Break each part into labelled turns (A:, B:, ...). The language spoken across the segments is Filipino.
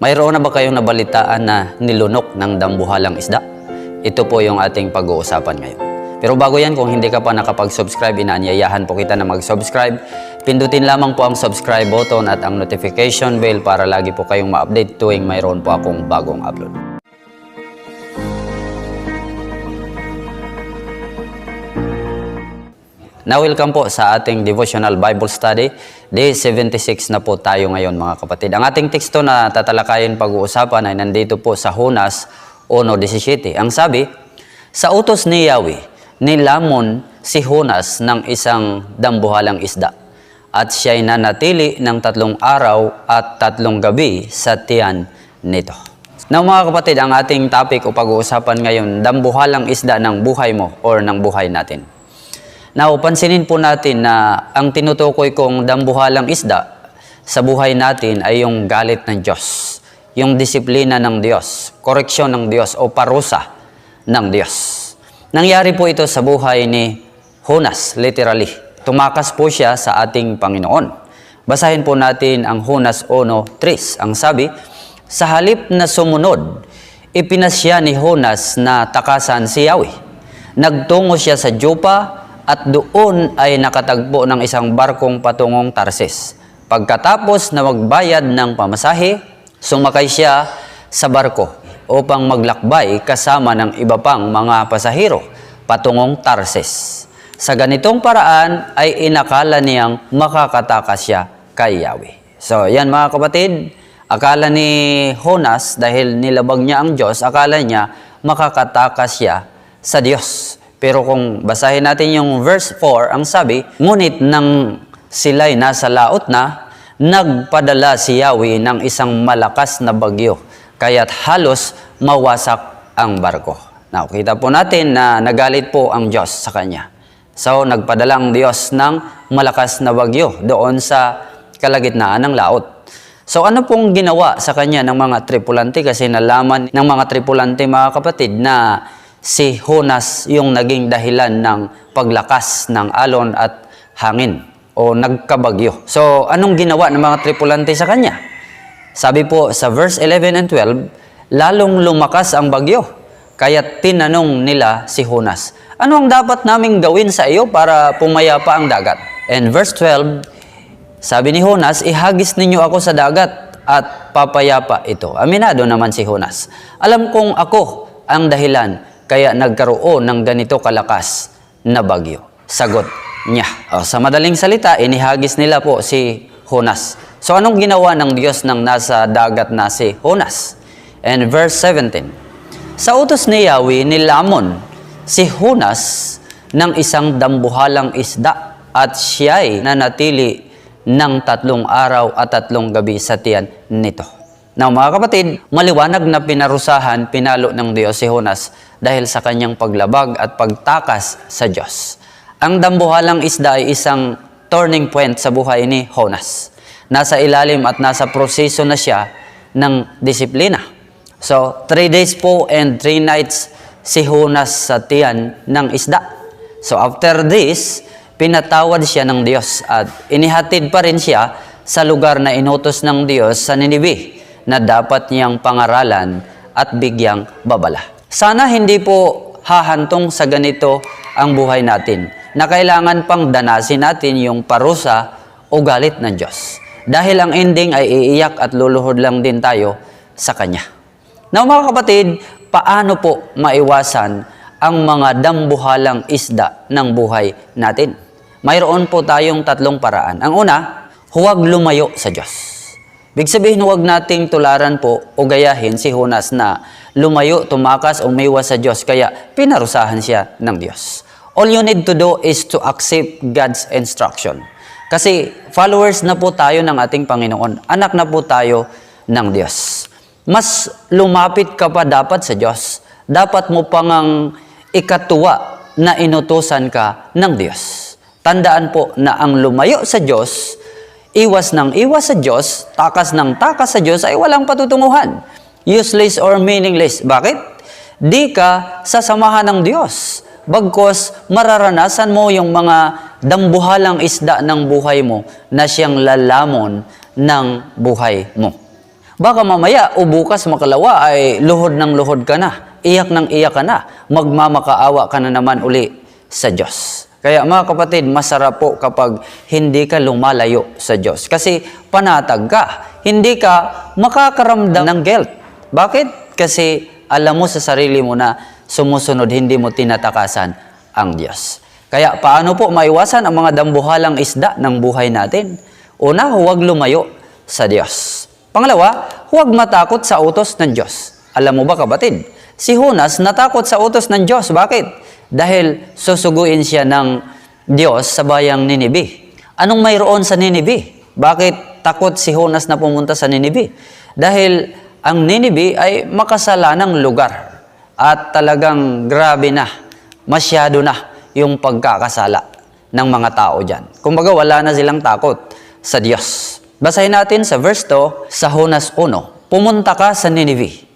A: Mayroon na ba kayong nabalitaan na nilunok ng dambuhalang isda? Ito po yung ating pag-uusapan ngayon. Pero bago yan, kung hindi ka pa nakapag-subscribe, inaanyayahan po kita na mag-subscribe. Pindutin lamang po ang subscribe button at ang notification bell para lagi po kayong ma-update tuwing mayroon po akong bagong upload. Now, welcome po sa ating devotional Bible study. Day 76 na po tayo ngayon mga kapatid. Ang ating teksto na tatalakayin pag-uusapan ay nandito po sa Hunas 1.17. Ang sabi, Sa utos ni Yahweh, nilamon si Hunas ng isang dambuhalang isda at siya'y nanatili ng tatlong araw at tatlong gabi sa tiyan nito. Now mga kapatid, ang ating topic o pag-uusapan ngayon, dambuhalang isda ng buhay mo or ng buhay natin. Now, pansinin po natin na ang tinutukoy kong dambuhalang isda sa buhay natin ay yung galit ng Diyos, yung disiplina ng Diyos, koreksyon ng Diyos o parusa ng Diyos. Nangyari po ito sa buhay ni Hunas, literally. Tumakas po siya sa ating Panginoon. Basahin po natin ang Hunas 1.3. Ang sabi, Sa halip na sumunod, ipinasya ni Hunas na takasan si Yahweh. Nagtungo siya sa Jopa at doon ay nakatagpo ng isang barkong patungong Tarsis. Pagkatapos na magbayad ng pamasahe, sumakay siya sa barko upang maglakbay kasama ng iba pang mga pasahero patungong Tarsis. Sa ganitong paraan ay inakala niyang makakatakas siya kay Yahweh. So, yan mga kapatid, akala ni Honas dahil nilabag niya ang Diyos, akala niya makakatakas siya sa Diyos. Pero kung basahin natin yung verse 4, ang sabi, Ngunit nang sila'y nasa laot na, nagpadala si Yahweh ng isang malakas na bagyo, kaya't halos mawasak ang barko. Now, kita po natin na nagalit po ang Diyos sa kanya. So, nagpadala ang Diyos ng malakas na bagyo doon sa kalagitnaan ng laot. So ano pong ginawa sa kanya ng mga tripulante kasi nalaman ng mga tripulante mga kapatid na si Honas yung naging dahilan ng paglakas ng alon at hangin o nagkabagyo. So anong ginawa ng mga tripulante sa kanya? Sabi po sa verse 11 and 12, lalong lumakas ang bagyo. Kaya tinanong nila si Honas, ano ang dapat naming gawin sa iyo para pumayapa ang dagat? And verse 12, sabi ni Honas, ihagis ninyo ako sa dagat at papayapa ito. Aminado naman si Honas. Alam kong ako ang dahilan kaya nagkaroon ng ganito kalakas na bagyo. Sagot niya. O, sa madaling salita, inihagis nila po si Honas. So anong ginawa ng Diyos nang nasa dagat na si Honas? And verse 17. Sa utos ni Yahweh, nilamon si Honas ng isang dambuhalang isda at siya'y nanatili ng tatlong araw at tatlong gabi sa tiyan nito. Now mga kapatid, maliwanag na pinarusahan, pinalo ng Diyos si Honas dahil sa kanyang paglabag at pagtakas sa Diyos. Ang dambuhalang isda ay isang turning point sa buhay ni Honas. Nasa ilalim at nasa proseso na siya ng disiplina. So, three days po and three nights si Honas sa tiyan ng isda. So, after this, pinatawad siya ng Diyos at inihatid pa rin siya sa lugar na inutos ng Diyos sa Ninive na dapat niyang pangaralan at bigyang babala. Sana hindi po hahantong sa ganito ang buhay natin na kailangan pang danasin natin yung parusa o galit ng Diyos. Dahil ang ending ay iiyak at luluhod lang din tayo sa Kanya. Now mga kapatid, paano po maiwasan ang mga dambuhalang isda ng buhay natin? Mayroon po tayong tatlong paraan. Ang una, huwag lumayo sa Diyos. Big sabihin, huwag nating tularan po o gayahin si Hunas na lumayo, tumakas, umiwas sa Diyos, kaya pinarusahan siya ng Diyos. All you need to do is to accept God's instruction. Kasi followers na po tayo ng ating Panginoon. Anak na po tayo ng Diyos. Mas lumapit ka pa dapat sa Diyos. Dapat mo pang ikatuwa na inutusan ka ng Diyos. Tandaan po na ang lumayo sa Diyos, iwas ng iwas sa Diyos, takas ng takas sa Diyos ay walang patutunguhan. Useless or meaningless. Bakit? Di ka sasamahan ng Diyos. Bagkos mararanasan mo yung mga dambuhalang isda ng buhay mo na siyang lalamon ng buhay mo. Baka mamaya o bukas makalawa ay luhod ng luhod ka na, iyak ng iyak ka na, magmamakaawa ka na naman uli sa Diyos. Kaya mga kapatid, masarap po kapag hindi ka lumalayo sa Diyos. Kasi panatag ka, hindi ka makakaramdam ng guilt. Bakit? Kasi alam mo sa sarili mo na sumusunod, hindi mo tinatakasan ang Diyos. Kaya paano po maiwasan ang mga dambuhalang isda ng buhay natin? Una, huwag lumayo sa Diyos. Pangalawa, huwag matakot sa utos ng Diyos. Alam mo ba kapatid? Si Honas natakot sa utos ng Diyos. Bakit? Dahil susuguin siya ng Diyos sa bayang Ninibe. Anong mayroon sa Ninibe? Bakit takot si Honas na pumunta sa Ninibe? Dahil ang Ninibe ay makasalanang lugar at talagang grabe na, masyado na yung pagkakasala ng mga tao dyan. Kumbaga wala na silang takot sa Diyos. Basahin natin sa verse 2 sa Honas 1. Pumunta ka sa Ninive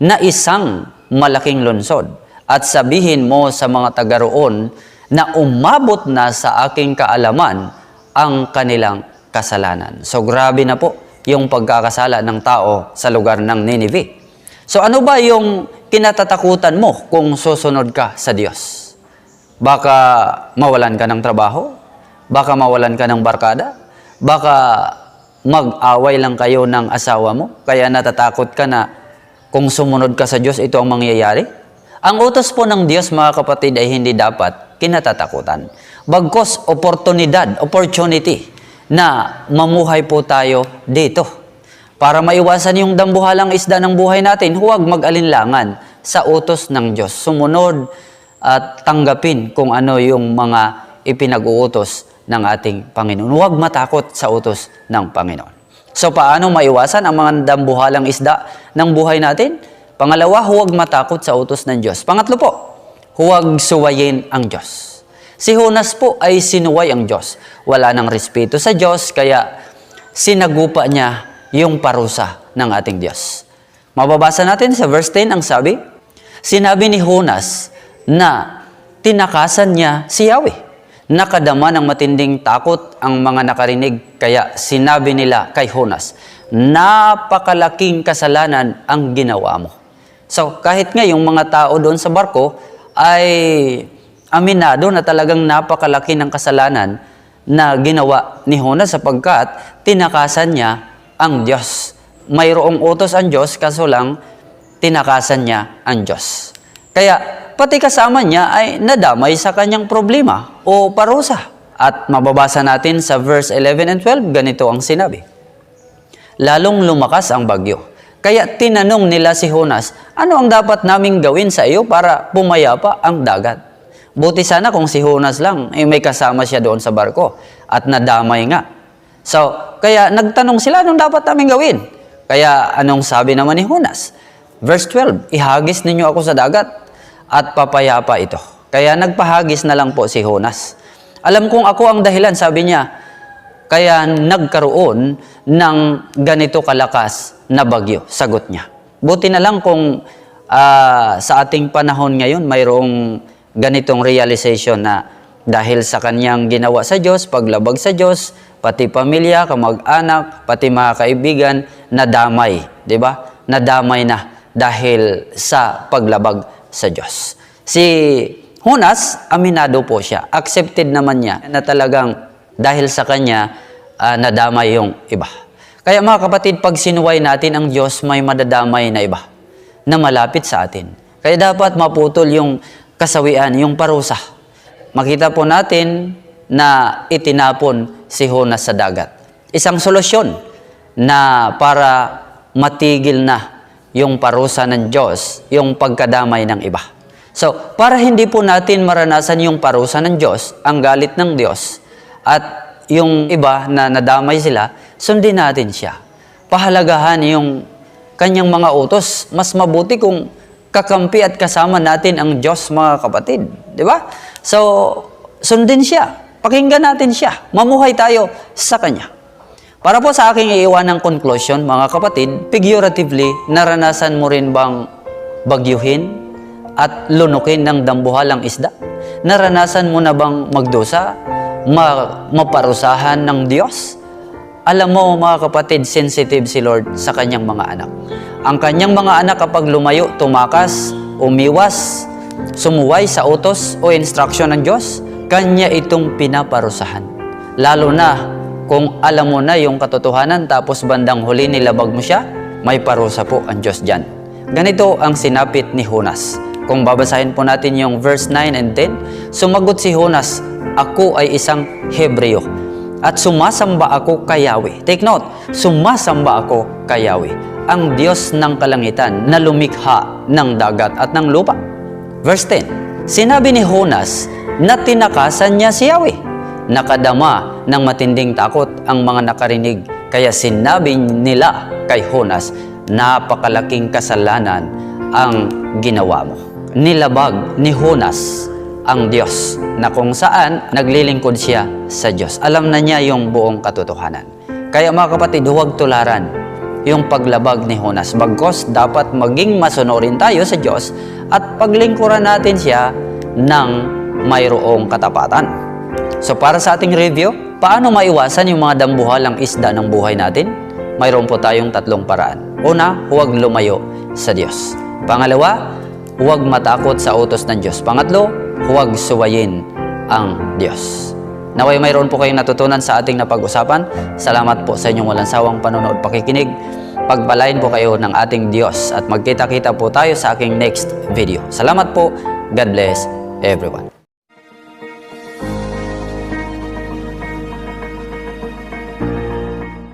A: na isang malaking lungsod at sabihin mo sa mga taga roon na umabot na sa aking kaalaman ang kanilang kasalanan. So grabe na po yung pagkakasala ng tao sa lugar ng Ninive. So ano ba yung kinatatakutan mo kung susunod ka sa Diyos? Baka mawalan ka ng trabaho? Baka mawalan ka ng barkada? Baka mag-away lang kayo ng asawa mo? Kaya natatakot ka na kung sumunod ka sa Diyos, ito ang mangyayari? Ang utos po ng Diyos, mga kapatid, ay hindi dapat kinatatakutan. Bagkos, oportunidad, opportunity na mamuhay po tayo dito. Para maiwasan yung dambuhalang isda ng buhay natin, huwag mag-alinlangan sa utos ng Diyos. Sumunod at tanggapin kung ano yung mga ipinag-uutos ng ating Panginoon. Huwag matakot sa utos ng Panginoon. So paano maiwasan ang mga dambuhalang isda ng buhay natin? Pangalawa, huwag matakot sa utos ng Diyos. Pangatlo po, huwag suwayin ang Diyos. Si Honas po ay sinuway ang Diyos. Wala nang respeto sa Diyos, kaya sinagupa niya yung parusa ng ating Diyos. Mababasa natin sa verse 10 ang sabi, Sinabi ni Honas na tinakasan niya si Yahweh. Nakadama ng matinding takot ang mga nakarinig, kaya sinabi nila kay Honas, Napakalaking kasalanan ang ginawa mo. So kahit nga yung mga tao doon sa barko ay aminado na talagang napakalaki ng kasalanan na ginawa ni Honas sapagkat tinakasan niya ang Diyos. Mayroong utos ang Diyos kaso lang tinakasan niya ang Diyos. Kaya pati kasama niya ay nadamay sa kanyang problema o parusa. At mababasa natin sa verse 11 and 12, ganito ang sinabi. Lalong lumakas ang bagyo. Kaya tinanong nila si Honas, ano ang dapat naming gawin sa iyo para pumayapa ang dagat? Buti sana kung si Honas lang, eh may kasama siya doon sa barko at nadamay nga. So, kaya nagtanong sila, anong dapat namin gawin? Kaya anong sabi naman ni Honas? Verse 12, ihagis ninyo ako sa dagat at papayapa ito. Kaya nagpahagis na lang po si Honas. Alam kong ako ang dahilan, sabi niya, kaya nagkaroon ng ganito kalakas na bagyo, sagot niya. Buti na lang kung ah, sa ating panahon ngayon mayroong ganitong realization na dahil sa kanyang ginawa sa Diyos, paglabag sa Diyos, pati pamilya, kamag-anak, pati mga kaibigan, nadamay, di ba? Nadamay na dahil sa paglabag sa Diyos. Si Hunas, aminado po siya. Accepted naman niya na talagang dahil sa kanya, ah, nadamay yung iba. Kaya mga kapatid, pag sinuway natin ang Diyos, may madadamay na iba na malapit sa atin. Kaya dapat maputol yung kasawian, yung parusa. Makita po natin na itinapon si Honas sa dagat. Isang solusyon na para matigil na yung parusa ng Diyos, yung pagkadamay ng iba. So, para hindi po natin maranasan yung parusa ng Diyos, ang galit ng Diyos, at yung iba na nadamay sila, sundin natin siya. Pahalagahan yung kanyang mga utos. Mas mabuti kung kakampi at kasama natin ang Diyos, mga kapatid. Di ba? So, sundin siya. Pakinggan natin siya. Mamuhay tayo sa Kanya. Para po sa aking iiwan ng conclusion, mga kapatid, figuratively, naranasan mo rin bang bagyuhin at lunukin ng dambuhalang isda? Naranasan mo na bang magdusa, ma- maparusahan ng Diyos? Alam mo mga kapatid, sensitive si Lord sa kanyang mga anak. Ang kanyang mga anak kapag lumayo, tumakas, umiwas, sumuway sa utos o instruction ng Diyos, kanya itong pinaparusahan. Lalo na kung alam mo na yung katotohanan tapos bandang huli nilabag mo siya, may parusa po ang Diyos dyan. Ganito ang sinapit ni Honas. Kung babasahin po natin yung verse 9 and 10, sumagot si Honas, Ako ay isang Hebreo at sumasamba ako kay Yahweh. Take note, sumasamba ako kay Yahweh, ang Diyos ng kalangitan na lumikha ng dagat at ng lupa. Verse 10, sinabi ni Honas na tinakasan niya si Yahweh. Nakadama ng matinding takot ang mga nakarinig, kaya sinabi nila kay Honas, napakalaking kasalanan ang ginawa mo. Nilabag ni Honas ang Diyos na kung saan naglilingkod siya sa Diyos. Alam na niya yung buong katotohanan. Kaya mga kapatid, huwag tularan yung paglabag ni Honas. Bagkos dapat maging masunurin tayo sa Diyos at paglingkuran natin siya ng mayroong katapatan. So para sa ating review, paano maiwasan yung mga dambuhalang isda ng buhay natin? Mayroon po tayong tatlong paraan. Una, huwag lumayo sa Diyos. Pangalawa, huwag matakot sa utos ng Diyos. Pangatlo, huwag suwayin ang Diyos. Naway mayroon po kayong natutunan sa ating napag-usapan. Salamat po sa inyong walang sawang panonood pakikinig. Pagpalain po kayo ng ating Diyos at magkita-kita po tayo sa aking next video. Salamat po. God bless everyone.